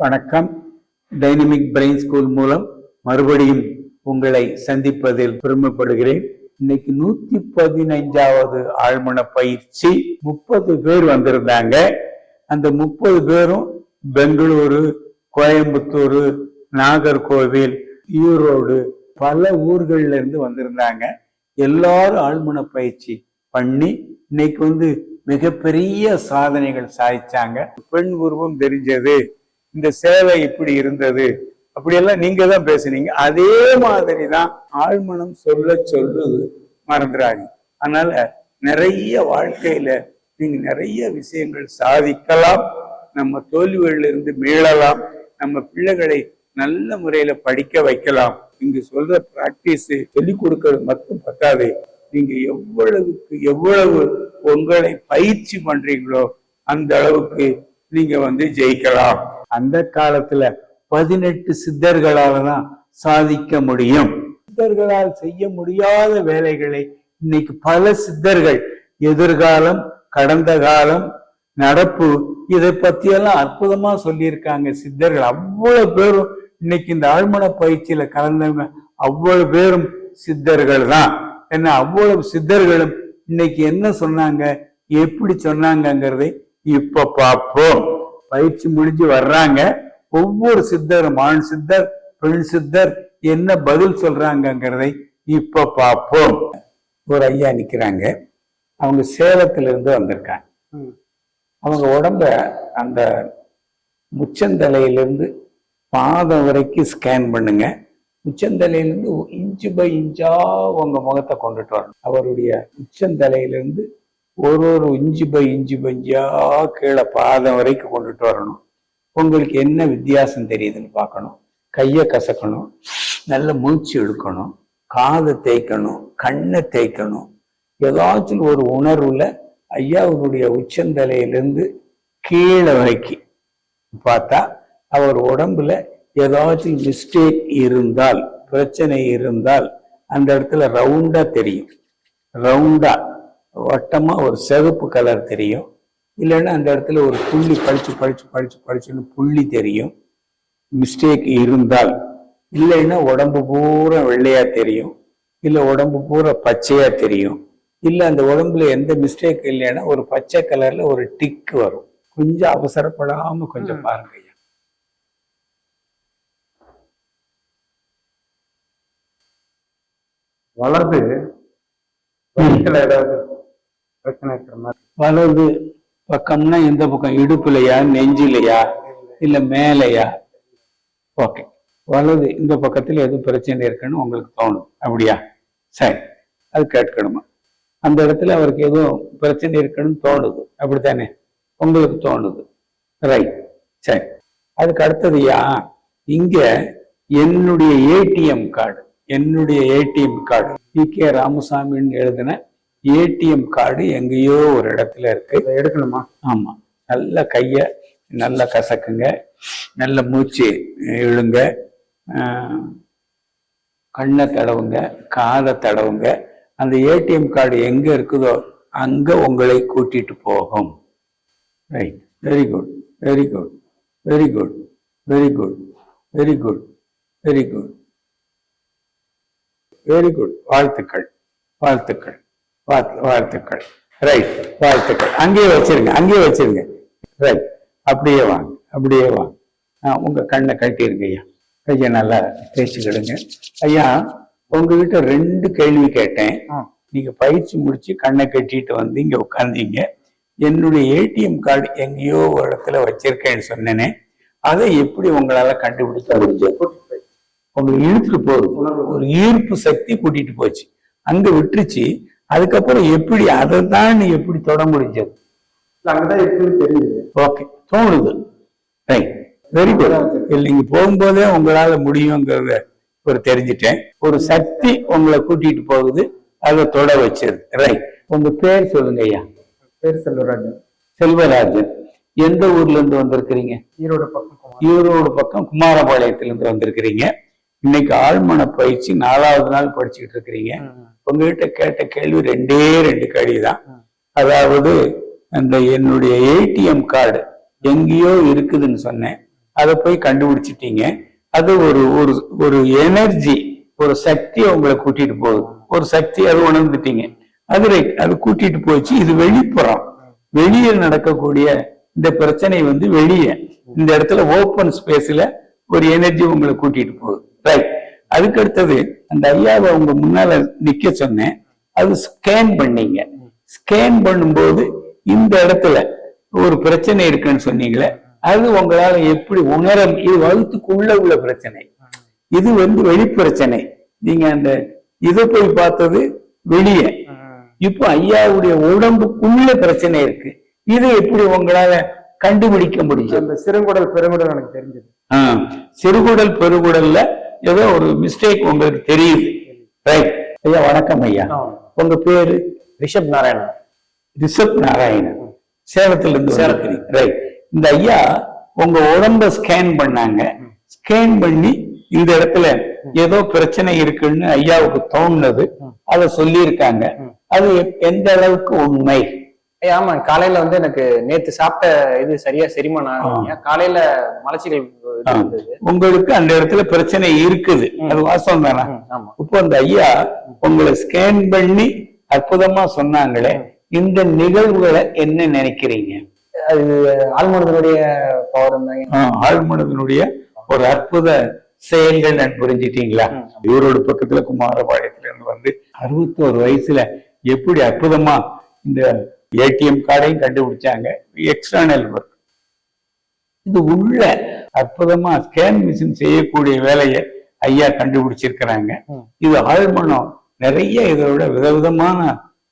வணக்கம். Dynamic brain school மூலம் மறுபடியும் உங்களை சந்திப்பதில் பெருமைப்படுகிறேன். இன்னைக்கு நூத்தி பதினைஞ்சாவது ஆழ்மன பயிற்சி. முப்பது பேர் வந்திருந்தாங்க. அந்த முப்பது பேரும் பெங்களூரு கோயம்புத்தூர் நாகர்கோவில் ஈரோடு பல ஊர்கள்ல இருந்து வந்திருந்தாங்க. எல்லாரும் ஆழ்மன பயிற்சி பண்ணி இன்னைக்கு வந்து மிகப்பெரிய சாதனைகள் சாதிச்சாங்க. பெண் உருவம் தெரிஞ்சது. இந்த சேவை இப்படி இருந்தது. அப்படியெல்லாம் நீங்க தான் பேசுனீங்க. அதே மாதிரி தான் ஆழ்மனம் சொல்ல சொல்லுது மறந்துடாங்க அதனால நிறைய வாழ்க்கையில நீங்க நிறைய விஷயங்கள் சாதிக்கலாம். நம்ம தோல்விகளில் இருந்து மீளலாம். நம்ம பிள்ளைகளை நல்ல முறையில படிக்க வைக்கலாம். நீங்க சொல்ற பிராக்டிஸ் சொல்லிக் கொடுக்கறது மட்டும் பத்தாது. நீங்க எவ்வளவுக்கு எவ்வளவு உங்களை பயிற்சி பண்றீங்களோ அந்த அளவுக்கு நீங்க வந்து ஜெயிக்கலாம். அந்த காலத்துல பதினெட்டு சித்தர்களால தான் சாதிக்க முடியும். சித்தர்களால் செய்ய முடியாத வேலைகளை இன்னைக்கு பல சித்தர்கள் எதிர்காலம் கடந்த காலம் நடப்பு இதை பத்தியெல்லாம் அற்புதமா சொல்லியிருக்காங்க சித்தர்கள். அவ்வளவு பேரும் இன்னைக்கு இந்த ஆழ்மன பயிற்சியில கலந்தவங்க அவ்வளவு பேரும் சித்தர்கள் தான். என்ன அவ்வளவு சித்தர்களும் இன்னைக்கு என்ன சொன்னாங்க எப்படி சொன்னாங்கங்கிறதை இப்ப பார்ப்போம். பயிற்சி முடிஞ்சு வர்றாங்க. ஒவ்வொரு சித்தரும் ஆண் சித்தர் பெண் சித்தர் என்ன பதில் சொல்றாங்கங்கிறதை இப்ப பார்ப்போம். ஒரு ஐயா நிக்கிறாங்க. அவங்க சேலத்துல இருந்து வந்திருக்காங்க அவங்க உடம்ப அந்த முச்சந்தலையிலிருந்து பாதம் வரைக்கும் ஸ்கேன் பண்ணுங்க. உச்சந்தலையிலிருந்து இன்ச்சு பை இன்ச்சா உங்க முகத்தை கொண்டுட்டு வரணும். அவருடைய உச்சந்தலையிலிருந்து ஒரு ஒரு இஞ்சி பை இஞ்சி பைஞ்சா கீழே பாதம் வரைக்கும் கொண்டுட்டு வரணும். உங்களுக்கு என்ன வித்தியாசம் தெரியுதுன்னு பார்க்கணும். கையை கசக்கணும். நல்ல மூச்சு எடுக்கணும் காதை தேய்க்கணும். கண்ணை தேய்க்கணும். ஏதாச்சும் ஒரு உணர்வுல ஐயாவுடைய உச்சந்தலையிலிருந்து கீழே வரைக்கும் பார்த்தா அவர் உடம்புல ஏதாச்சும் மிஸ்டேக் இருந்தால் பிரச்சனை இருந்தால் அந்த இடத்துல ரவுண்டா தெரியும். ரவுண்டா வட்டமா ஒரு சிவப்பு கலர் தெரியும். இல்லைன்னா அந்த இடத்துல ஒரு புள்ளி படிச்சு படிச்சு படிச்சு படிச்சுன்னு புள்ளி தெரியும். மிஸ்டேக் இருந்தால். இல்லைன்னா உடம்பு பூரா வெள்ளையா தெரியும். இல்லை உடம்பு பூரா பச்சையா தெரியும். இல்லை அந்த உடம்புல எந்த மிஸ்டேக் இல்லைன்னா ஒரு பச்சை கலர்ல ஒரு டிக் வரும். கொஞ்சம் அவசரப்படாம கொஞ்சம் பாருங்க ஐயா. வலது வயிற்றுல ஏதாவது பிரச்சனை இருக்கிற மாதிரி. வலது பக்கம்னா எந்த பக்கம்? இடுப்புலையா? நெஞ்சிலையா? இல்ல மேலையா? ஓகே வலது இந்த பக்கத்துல எது பிரச்சனை இருக்குன்னு உங்களுக்கு தோணும். அப்படியா? சரி. அது கேட்கணுமா? அந்த இடத்துல அவருக்கு எதுவும் பிரச்சனை இருக்குன்னு தோணுது. அப்படித்தானே? உங்களுக்கு தோணுது. ரைட் சரி. அதுக்கு அடுத்ததுயா இங்க என்னுடைய ஏடிஎம் கார்டு என்னுடைய ஏடிஎம் கார்டு பி கே ராமசாமின்னு எழுதின ஏடிஎம் கார்டு எங்கேயோ ஒரு இடத்துல இருக்கு. எடுக்கணுமா? ஆமா. நல்ல கைய நல்ல கசக்குங்க. நல்ல மூச்சு இழுங்க. ஆஹ், கண்ணை தடவுங்க காதை தடவுங்க. அந்த ஏடிஎம் கார்டு எங்க இருக்குதோ அங்க உங்களை கூட்டிட்டு போகும். Right very good very good very good very good very good very good very good வாழ்த்துக்கள். வாழ்த்துக்கள். வாழ்த்து- வாழ்த்துக்கள். ரைட் வாழ்த்துக்கள். அங்கேயே வச்சிருங்க அங்கேயே வச்சிருங்க. ரைட் அப்படியே வாங்க அப்படியே வாங்க. உங்க கண்ணை கட்டிருங்க ஐயா. கையை நல்லா தேய்ச்சிக்கிடுங்க ஐயா உங்ககிட்ட ரெண்டு கேள்வி கேட்டேன். நீங்க பயிற்சி முடிச்சு கண்ணை கட்டிட்டு வந்து இங்க உட்கார்ந்தீங்க என்னுடைய ஏடிஎம் கார்டு எங்கேயோ ஒரு இடத்துல வச்சிருக்கேன்னு சொன்னேனே. அதை எப்படி உங்களால கண்டுபிடிக்க முடிஞ்சது? உங்களுக்கு இழுத்துட்டு போகுது. ஒரு ஈர்ப்பு சக்தி கூட்டிட்டு போச்சு. அங்க விட்டுருச்சு. அதுக்கப்புறம் எப்படி அதை தான் எப்படி தொட முடிஞ்சது? அங்கதான் இருக்குன்னு தெரியுது. ஓகே தோணுது. ரைட் வெரி குட் நீங்க போகும்போதே உங்களால முடியுங்கிறத ஒரு தெரிஞ்சுட்டேன். ஒரு சக்தி உங்களை கூட்டிட்டு போகுது அதை தொட வச்சிருது ரைட் உங்க பேர் சொல்லுங்க ஐயா. பேர் செல்வராஜன். செல்வராஜன். எந்த ஊர்ல இருந்து வந்திருக்கிறீங்க? ஈரோடு பக்கம். ஈரோடு பக்கம் குமாரபாளையத்துல இருந்து வந்திருக்கிறீங்க. இன்னைக்கு ஆழ்மன பயிற்சி நாலாவது நாள் படிச்சுக்கிட்டு இருக்கிறீங்க. உங்ககிட்ட கேட்ட கேள்வி ரெண்டே ரெண்டு கேள்வி தான். அதாவது அந்த என்னுடைய ஏடிஎம் கார்டு எங்கேயோ இருக்குதுன்னு சொன்னேன். அதை போய் கண்டுபிடிச்சிட்டீங்க. அது ஒரு ஒரு ஒரு எனர்ஜி ஒரு சக்தி உங்களை கூட்டிட்டு போகுது. ஒரு சக்தி அது உணர்ந்துட்டீங்க. அது. அது கூட்டிட்டு போச்சு. இது வெளிப்புறம். வெளியே நடக்கக்கூடிய இந்த பிரச்சனை வந்து வெளியே. இந்த இடத்துல ஓப்பன் ஸ்பேஸ்ல ஒரு எனர்ஜி உங்களை கூட்டிட்டு போகுது. ரைட் அதுக்கு அடுத்தது அந்த ஐயாவை உங்க முன்னால நிக்க சொன்னேன். அது ஸ்கேன் பண்ணீங்க. ஸ்கேன் பண்ணும்போது இந்த இடத்துல ஒரு பிரச்சனை இருக்குன்னு சொன்னீங்களே அது உங்களால எப்படி உணர இது வகுத்துக்குள்ள உள்ள பிரச்சனை. இது வந்து வெளிப்பிரச்சனை. நீங்க அந்த இதை போய் பார்த்தது வெளியே. இப்போ ஐயாவுடைய உடம்புக்குள்ள பிரச்சனை இருக்கு. இதை எப்படி உங்களால கண்டுபிடிக்க முடியும் அந்த சிறுங்குடல் பெருங்குடல் எனக்கு தெரிஞ்சது. ஆ, சிறுகுடல் பெருகுடல்ல ஏதோ ஒரு மிஸ்டேக் உங்களுக்கு தெரியுது. ரைட் ஐயா வணக்கம் ஐயா. உங்க பேரு? ரிஷப் நாராயணன் ரிஷப் நாராயணன் சேலத்துல இருந்து சேலத்திரி ரைட் இந்த ஐயா உங்க உடம்ப ஸ்கேன் பண்ணாங்க. ஸ்கேன் பண்ணி இந்த இடத்துல ஏதோ பிரச்சனை இருக்குன்னு ஐயாவுக்கு தோணுனது. அதை சொல்லியிருக்காங்க. அது எந்த அளவுக்கு உண்மை? ஆமா காலையில வந்து எனக்கு நேத்து சாப்பிட்ட இது சரியா செரிமானம் ஆகலைங்க. காலையில இருந்தது உங்களுக்கு அந்த இடத்துல பிரச்சனை இருக்குது. அது வாஸ்தவம் தானே? இப்போ அந்த ஐயா உங்களை ஸ்கேன் பண்ணி அற்புதமா சொன்னாங்களே இந்த நிகழ்வுகளை என்ன நினைக்கிறீங்க? அது ஆழ்மனதனுடைய பவர் ஆழ்மனதனுடைய ஒரு அற்புத செயல்கள் புரிஞ்சிட்டீங்களா? இவரோட பக்கத்துல குமாரபாளையத்துல இருந்து வந்து அறுபத்தோரு வயசுல எப்படி அற்புதமா இந்த ஏடிஎம் கார்டையும் கண்டுபிடிச்சாங்க. எக்ஸ்டர்னல் ஒர்க் இது உள்ள அற்புதமா ஸ்கேன் மிஷின் செய்யக்கூடிய வேலையை ஐயா கண்டுபிடிச்சிருக்கிறாங்க. இது ஆழ்மனம். நிறைய இதோட விதவிதமான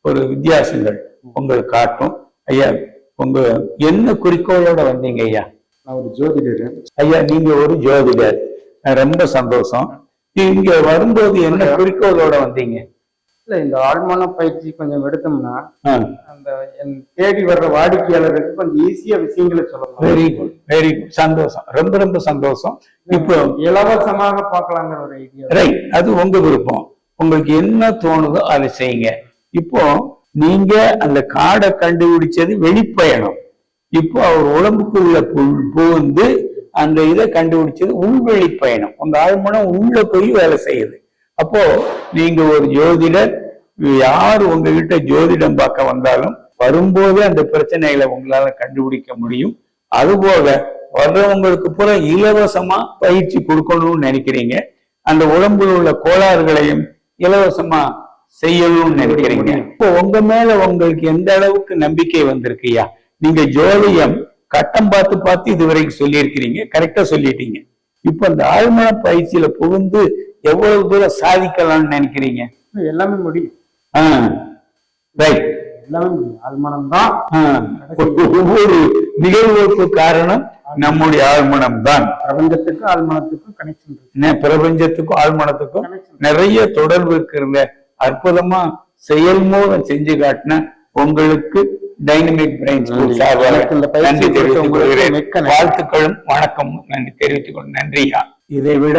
ஒரு வித்தியாசங்கள் உங்களுக்கு காட்டும். ஐயா உங்க என்ன குறிக்கோளோட வந்தீங்க ஐயா? நான் ஒரு ஜோதிடர். ஐயா நீங்க ஒரு ஜோதிடர். ரொம்ப சந்தோஷம். இங்க வரும்போது என்ன குறிக்கோளோட வந்தீங்க? இல்ல இந்த ஆழ்மான பயிற்சி கொஞ்சம் எடுத்தோம்னா அந்த என் தேடி வர்ற வாடிக்கையாளருக்கு கொஞ்சம் ஈஸியா விஷயங்களை சொல்லலாம். வெரி குட் வெரி குட் சந்தோஷம். ரொம்ப ரொம்ப சந்தோஷம். இப்போ இலவசமாக பார்க்கலாங்கிற ஒரு ஐடியா ரைட் அது உங்க விருப்பம். உங்களுக்கு என்ன தோணுதோ அதை செய்யுங்க. இப்போ நீங்க அந்த காடை கண்டுபிடிச்சது வெளிப்பயணம். இப்போ அவர் உடம்புக்குள்ள புகுந்து அந்த இதை கண்டுபிடிச்சது உள்வெளி பயணம் உங்க ஆழ்மனம் உள்ள போய் வேலை செய்யுது. அப்போ நீங்க ஒரு ஜோதிடர் யார் உங்ககிட்ட ஜோதிடம் பார்க்க வந்தாலும் வரும்போதே அந்த பிரச்சனைகளை உங்களால கண்டுபிடிக்க முடியும். அதுபோக வர்றவங்களுக்கு பூரா இலவசமா பயிற்சி கொடுக்கணும்னு நினைக்கிறீங்க. அந்த உடம்புல உள்ள கோளாறுகளையும் இலவசமா செய்யணும்னு நினைக்கிறீங்க. இப்போ உங்க மேல உங்களுக்கு எந்த அளவுக்கு நம்பிக்கை வந்திருக்குயா நீங்க ஜோதியம் கட்டம் பார்த்து பார்த்து இதுவரைக்கும் சொல்லியிருக்கிறீங்க. கரெக்டா சொல்லிட்டீங்க. இப்ப அந்த ஆழ்மன பயிற்சியில புகுந்து எவ்வளவு தூரம் சாதிக்கலாம்னு நினைக்கிறீங்க? எல்லாமே முடியும் ரைட் ஒவ்வொரு நிகழ்வுக்கு காரணம் நம்முடைய ஆழ்மனம் தான் பிரபஞ்சத்துக்கும் ஆழ்மனத்துக்கும் கனெக்ஷன் பிரபஞ்சத்துக்கும் ஆழ்மனத்துக்கும். நிறைய தொடர்பு இருக்கிற அற்புதமா செயல் மூலம் செஞ்சு காட்டின உங்களுக்கு டைனமிக் பிரெயின் ஸ்கூல் நன்றி. தெரிவித்துக் கொள்கிறேன். வாழ்த்துக்களும் வணக்கமும். நன்றி தெரிவித்துக் கொள் நன்றியா இதை விட